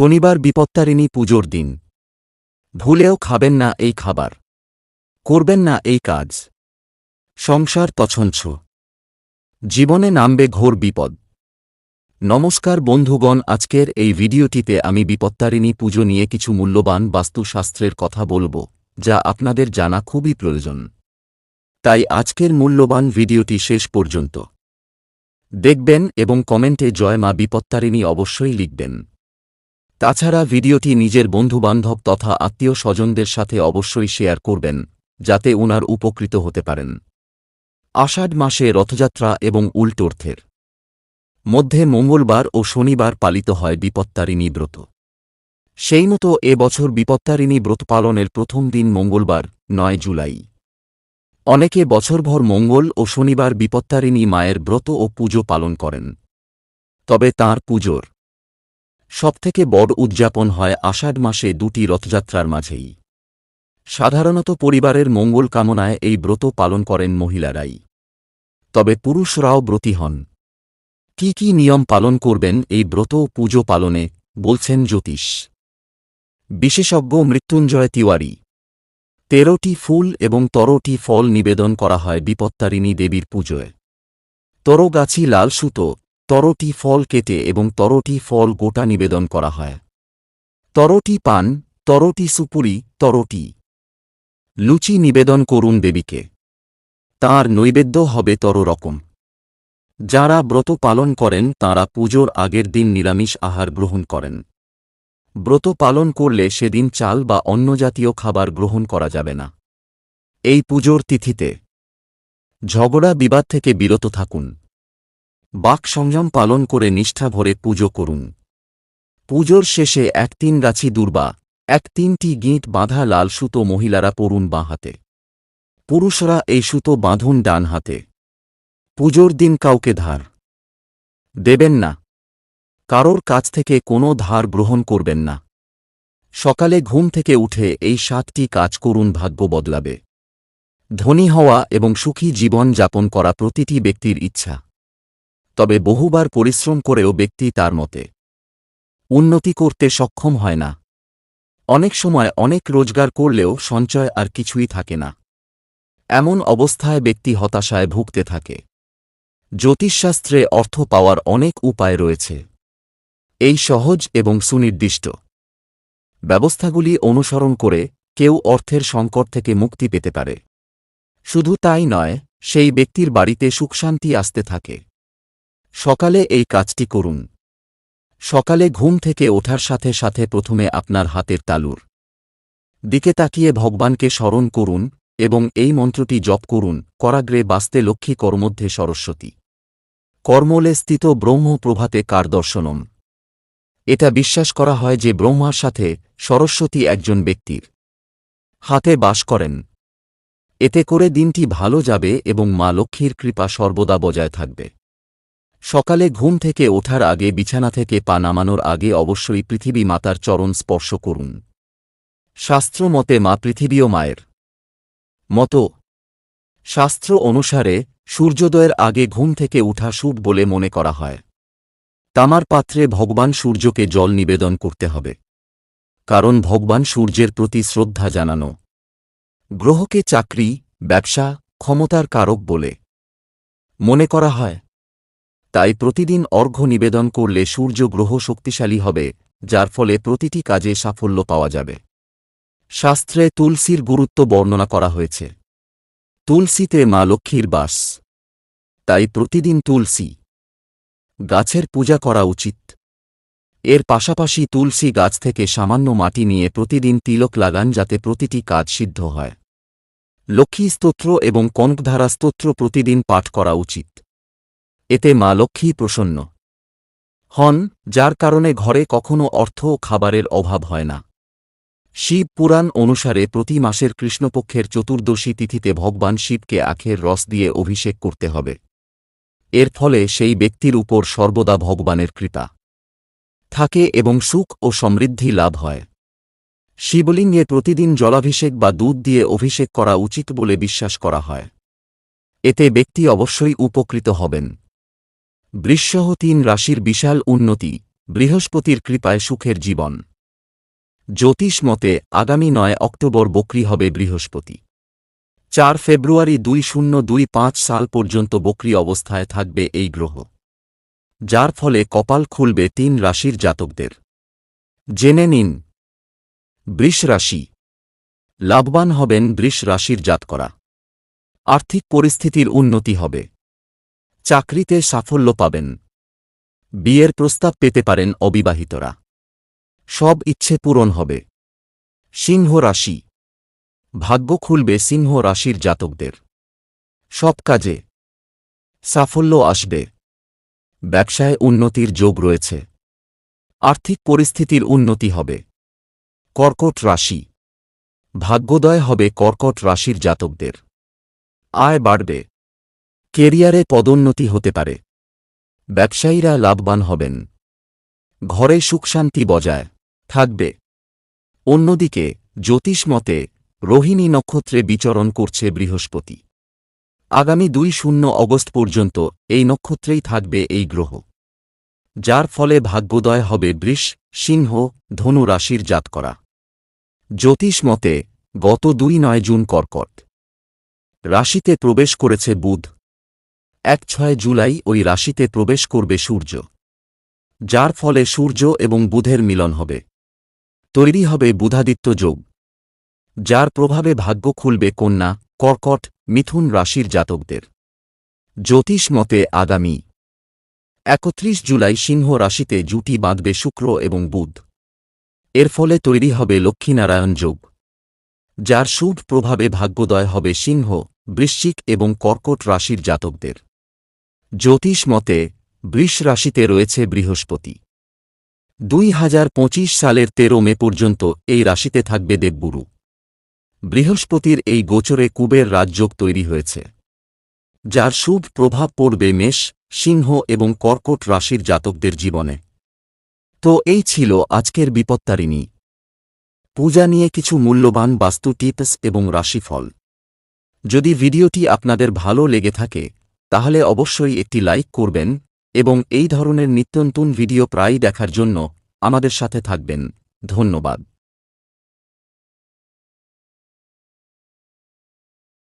শনিবার বিপত্তারিণী পুজোর দিন। ভুলেও খাবেন না এই খাবার। করবেন না এই কাজ। সংসার তছঞ্ছ জীবনে নামবে ঘোর বিপদ। নমস্কার বন্ধুগণ, আজকের এই ভিডিওটিতে আমি বিপত্তারিণী পুজো নিয়ে কিছু মূল্যবান বাস্তুশাস্ত্রের কথা বলব, যা আপনাদের জানা খুবই প্রয়োজন। তাই আজকের মূল্যবান ভিডিওটি শেষ পর্যন্ত দেখবেন এবং কমেন্টে জয় মা বিপত্তারিণী অবশ্যই লিখবেন। তাছাড়া ভিডিওটি নিজের বন্ধুবান্ধব তথা আত্মীয় স্বজনদের সাথে অবশ্যই শেয়ার করবেন, যাতে উনার উপকৃত হতে পারেন। আষাঢ় মাসে রথযাত্রা এবং উল্টোর্থের মধ্যে মঙ্গলবার ও শনিবার পালিত হয় বিপত্তারিণী ব্রত। সেই মতো এবছর বিপত্তারিণী ব্রত পালনের প্রথম দিন মঙ্গলবার, নয় জুলাই। অনেকে বছরভর মঙ্গল ও শনিবার বিপত্তারিণী মায়ের ব্রত ও পুজো পালন করেন। তবে তাঁর পুজোর সবথেকে বড় উদযাপন হয় আষাঢ় মাসে দুটি রথযাত্রার মাঝেই। সাধারণত পরিবারের মঙ্গল কামনায় এই ব্রত পালন করেন মহিলারাই। তবে পুরুষরাও ব্রতী হন। কি কি নিয়ম পালন করবেন এই ব্রত পুজো পালনে, বলছেন জ্যোতিষ। বিশেষজ্ঞ মৃত্যুঞ্জয় তিওয়ারি। তেরোটি ফুল এবং তরোটি ফল নিবেদন করা হয় বিপত্তারিণী দেবীর পুজোয়। তরগাছি লাল সুতো তরটি ফল কেটে এবং তরটি ফল গোটা নিবেদন করা হয়। তরটি পান, তরটি সুপুরি, তরটি। লুচি নিবেদন করুন দেবীকে। তাঁর নৈবেদ্য হবে তর রকম যাঁরা ব্রত পালন করেন, তাঁরা পুজোর আগের দিন নিরামিষ আহার গ্রহণ করেন। ব্রত পালন করলে সেদিন চাল বা অন্য জাতীয় খাবার গ্রহণ করা যাবে না। এই পুজোর তিথিতে ঝগড়া বিবাদ থেকে বিরত থাকুন। বাক সংযম পালন করে নিষ্ঠা ভরে পুজো করুন। পুজোর শেষে এক তিন গাছি দুর্বা, এক তিনটি গিঁট বাঁধা লাল সুতো মহিলারা পড়ুন বাঁ হাতে। পুরুষরা এই সুতো বাঁধুন ডান হাতে। পুজোর দিন কাউকে ধার দেবেন না। কারোর কাছ থেকে কোনো ধার গ্রহণ করবেন না। সকালে ঘুম থেকে উঠে এই সাতটি কাজ করুন ভাগ্য বদলাবে। ধনী হওয়া এবং সুখী জীবন যাপন করা প্রতিটি ব্যক্তির ইচ্ছা। তবে বহুবার পরিশ্রম করেও ব্যক্তি তার মতে উন্নতি করতে সক্ষম হয় না। অনেক সময় অনেক রোজগার করলেও সঞ্চয় আর কিছুই থাকে না। এমন অবস্থায় ব্যক্তি হতাশায় ভুগতে থাকে। জ্যোতিষশাস্ত্রে অর্থ পাওয়ার অনেক উপায় রয়েছে। এই সহজ এবং সুনির্দিষ্ট ব্যবস্থাগুলি অনুসরণ করে কেউ অর্থের সংকট থেকে মুক্তি পেতে পারে। শুধু তাই নয়, সেই ব্যক্তির বাড়িতে সুখশান্তি আসতে থাকে। সকালে এই কাজটি করুন। সকালে ঘুম থেকে ওঠার সাথে সাথে প্রথমে আপনার হাতের তালুর দিকে তাকিয়ে ভগবানকে স্মরণ করুন এবং এই মন্ত্রটি জপ করুন, করাগ্রে বাস্তে লক্ষ্মী কর্মধ্যে সরস্বতী। কর্মলে স্থিত ব্রহ্ম প্রভাতে কার দর্শনম? এটা বিশ্বাস করা হয় যে ব্রহ্মার সাথে সরস্বতী একজন ব্যক্তির হাতে বাস করেন। এতে করে দিনটি ভালো যাবে এবং মা লক্ষ্মীর কৃপা সর্বদা বজায় থাকবে। সকালে ঘুম থেকে ওঠার আগে বিছানা থেকে পা নামানোর আগে অবশ্যই পৃথিবী মাতার চরণ স্পর্শ করুন। শাস্ত্র মতে মা পৃথিবীও মায়ের মতো। শাস্ত্র অনুসারে সূর্যোদয়ের আগে ঘুম থেকে উঠা শুভ বলে মনে করা হয়। তামার পাত্রে ভগবান সূর্যকে জল নিবেদন করতে হবে। কারণ ভগবান সূর্যের প্রতি শ্রদ্ধা জানানো। গ্রহকে চাকরি, ব্যবসা, ক্ষমতার কারক বলে মনে করা হয়। তাই প্রতিদিন অর্ঘ্য নিবেদন করলে সূর্য গ্রহ শক্তিশালী হবে, যার ফলে প্রতিটি কাজে সাফল্য পাওয়া যাবে। শাস্ত্রে তুলসীর গুরুত্ব বর্ণনা করা হয়েছে। তুলসীতে মা লক্ষ্মীর বাস। তাই প্রতিদিন তুলসী গাছের পূজা করা উচিত। এর পাশাপাশি তুলসী গাছ থেকে সামান্য মাটি নিয়ে প্রতিদিন তিলক লাগান যাতে প্রতিটি কাজ সিদ্ধ হয়। লক্ষ্মী স্তোত্র এবং কনকধারা স্তোত্র প্রতিদিন পাঠ করা উচিত। এতে মা লক্ষ্মী প্রসন্ন। হন, যার কারণে ঘরে কখনো অর্থ ও খাবারের অভাব হয় না। শিব পুরাণ অনুসারে প্রতি মাসের কৃষ্ণপক্ষের চতুর্দশী তিথিতে ভগবান শিবকে আখের রস দিয়ে অভিষেক করতে হবে। এর ফলে সেই ব্যক্তির উপর সর্বদা ভগবানের কৃপা থাকে এবং সুখ ও সমৃদ্ধি লাভ হয়। শিবলিঙ্গে প্রতিদিন জলাভিষেক বা দুধ দিয়ে অভিষেক করা উচিত বলে বিশ্বাস করা হয়। এতে ব্যক্তি অবশ্যই উপকৃত হবেন। বৃষসহ তিন রাশির বিশাল উন্নতি, বৃহস্পতির কৃপায় সুখের জীবন। জ্যোতিষ মতে, আগামী নয় অক্টোবর বকরি হবে বৃহস্পতি। চার ফেব্রুয়ারি দুই শূন্য দুই পাঁচ সাল পর্যন্ত বকরি অবস্থায় থাকবে এই গ্রহ। যার ফলে কপাল খুলবে তিন রাশির জাতকদের। জেনে নিন। বৃষ রাশি। লাভবান হবেন বৃষ রাশির জাতকরা। আর্থিক পরিস্থিতির উন্নতি হবে। চাকরিতে সাফল্য পাবেন। বিয়ের প্রস্তাব পেতে পারেন অবিবাহিতরা। সব ইচ্ছে পূরণ হবে। সিংহ রাশি। ভাগ্য খুলবে সিংহ রাশির জাতকদের। সব কাজে সাফল্য আসবে। ব্যবসায় উন্নতির যোগ রয়েছে। আর্থিক পরিস্থিতির উন্নতি হবে। কর্কট রাশি। ভাগ্যোদয় হবে কর্কট রাশির জাতকদের। আয় বাড়বে। কেরিয়ারে পদোন্নতি হতে পারে। ব্যবসায়ীরা লাভবান হবেন। ঘরে সুখশান্তি বজায় থাকবে। অন্যদিকে, জ্যোতিষ মতে, রোহিণী নক্ষত্রে বিচরণ করছে বৃহস্পতি। আগামী দুই শূন্য অগস্ট পর্যন্ত এই নক্ষত্রেই থাকবে এই গ্রহ। যার ফলে ভাগ্যোদয় হবে বৃষ, সিংহ, ধনু রাশির জাত করা জ্যোতিষ মতে, গত দুই নয় জুন কর্কট। রাশিতে প্রবেশ করেছে বুধ। এক ছয় জুলাই ওই রাশিতে প্রবেশ করবে সূর্য। যার ফলে সূর্য এবং বুধের মিলন হবে। তৈরি হবে বুধাদিত্য যোগ। যার প্রভাবে ভাগ্য খুলবে কন্যা, কর্কট, মিথুন রাশির জাতকদের। জ্যোতিষ মতে আগামী। একত্রিশ জুলাই সিংহ রাশিতে জুটি বাঁধবে শুক্র এবং বুধ। এর ফলে তৈরি হবে লক্ষ্মীনারায়ণ যোগ। যার শুভ প্রভাবে ভাগ্যোদয় হবে সিংহ, বৃশ্চিক এবং কর্কট রাশির জাতকদের। জ্যোতিষ মতে, বৃষ রাশিতে রয়েছে বৃহস্পতি। দুই হাজার পঁচিশ সালের তেরো মে পর্যন্ত এই রাশিতে থাকবে দেবগুরু। বৃহস্পতির এই গোচরে কুবের রাজযোগ তৈরি হয়েছে। যার শুভ প্রভাব পড়বে মেষ, সিংহ এবং কর্কট রাশির জাতকদের জীবনে। তো এই ছিল আজকের বিপত্তারিণী। পূজা নিয়ে কিছু মূল্যবান বাস্তু টিপস এবং রাশিফল। যদি ভিডিওটি আপনাদের ভালো লেগে থাকে তাহলে অবশ্যই একটি লাইক করবেন এবং এই ধরনের নিত্যন্তন ভিডিও প্রায়ই দেখার জন্য আমাদের সাথে থাকবেন। ধন্যবাদ।